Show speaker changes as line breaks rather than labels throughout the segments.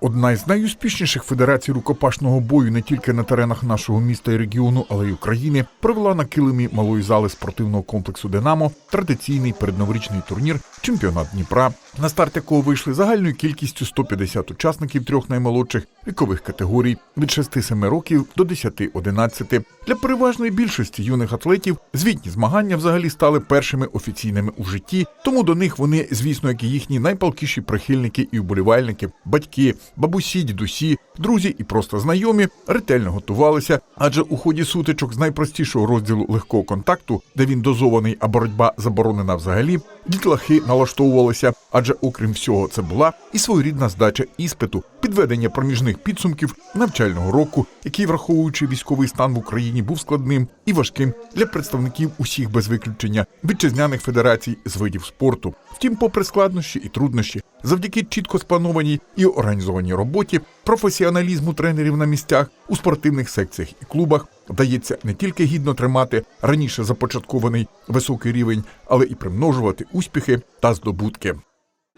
Одна із найуспішніших федерацій рукопашного бою не тільки на теренах нашого міста і регіону, але й України провела на килимі малої зали спортивного комплексу Динамо традиційний передноворічний турнір Чемпіонат Дніпра, на старт якого вийшли загальною кількістю 150 учасників трьох наймолодших вікових категорій від 6-7 років до 10-11. Для переважної більшості юних атлетів звітні змагання взагалі стали першими офіційними у житті, тому до них вони, звісно, як і їхні найпалкіші прихильники і вболівальники, батьки, бабусі, дідусі, друзі і просто знайомі ретельно готувалися, адже у ході сутичок з найпростішого розділу легкого контакту, де він дозований, а боротьба заборонена взагалі, дітлахи налаштовувалися, адже окрім всього, це була і своєрідна здача іспиту, підведення проміжних підсумків навчального року, який, враховуючи військовий стан в Україні, був складним і важким для представників усіх без виключення вітчизняних федерацій з видів спорту. Втім, попри складнощі і труднощі, завдяки чітко спланованій і організованій роботі, професіоналізму тренерів на місцях у спортивних секціях і клубах вдається не тільки гідно тримати раніше започаткований високий рівень, але і примножувати успіхи та здобутки.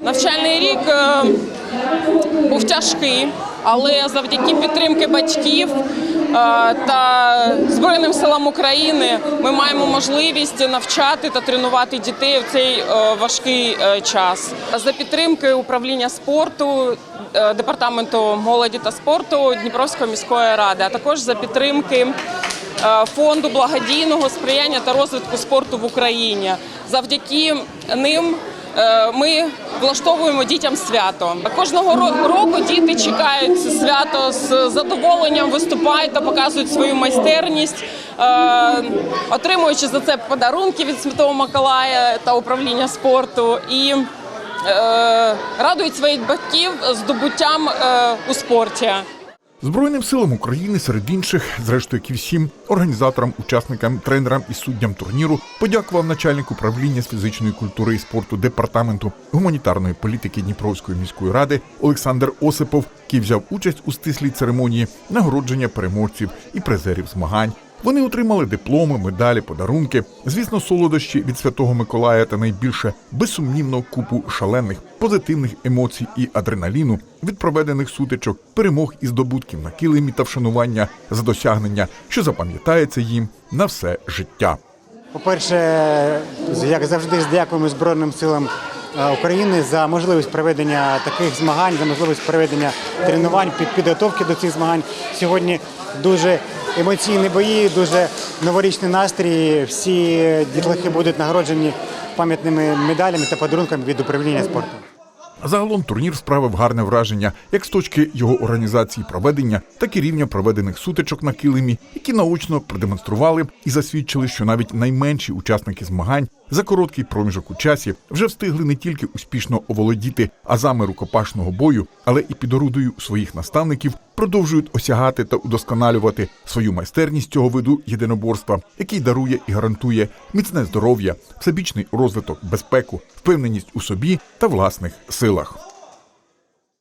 Навчальний рік е, був тяжкий, але завдяки підтримки батьків е, та Збройним силам України ми маємо можливість навчати та тренувати дітей в цей е, важкий час. За підтримки управління спорту, департаменту молоді та спорту Дніпровської міської ради, а також за підтримки. Фонду благодійного сприяння та розвитку спорту в Україні завдяки ним Ми влаштовуємо дітям свято. Кожного року діти чекають свято з задоволенням, виступають та показують свою майстерність, е, отримуючи за це подарунки від Святого Миколая та управління спорту і е, радують своїх батьків здобуттям е, у спорті.
Збройним силам України серед інших, зрештою, як і всім організаторам, учасникам, тренерам і суддям турніру подякував начальник управління з фізичної культури і спорту департаменту гуманітарної політики Дніпровської міської ради Олександр Осипов, який взяв участь у стислій церемонії нагородження переможців і призерів змагань. Вони отримали дипломи, медалі, подарунки, звісно, солодощі від Святого Миколая та найбільше безсумнівно купу шалених позитивних емоцій і адреналіну від проведених сутичок, перемог і здобутків на килимі та вшанування за досягнення, що запам'ятається їм на все життя.
По-перше, як завжди, дякуємо Збройним силам України за можливість проведення таких змагань, за можливість проведення тренувань, під підготовки до цих змагань. Сьогодні дуже емоційні бої, дуже новорічний настрій. Всі дітлахи будуть нагороджені пам'ятними медалями та подарунками від управління спорту.
Загалом турнір справив гарне враження як з точки його організації проведення, так і рівня проведених сутичок на килимі, які наочно продемонстрували і засвідчили, що навіть найменші учасники змагань за короткий проміжок у часі вже встигли не тільки успішно оволодіти азами рукопашного бою, але і під орудою своїх наставників продовжують осягати та удосконалювати свою майстерність цього виду єдиноборства, який дарує і гарантує міцне здоров'я, всебічний розвиток, безпеку, впевненість у собі та власних силах.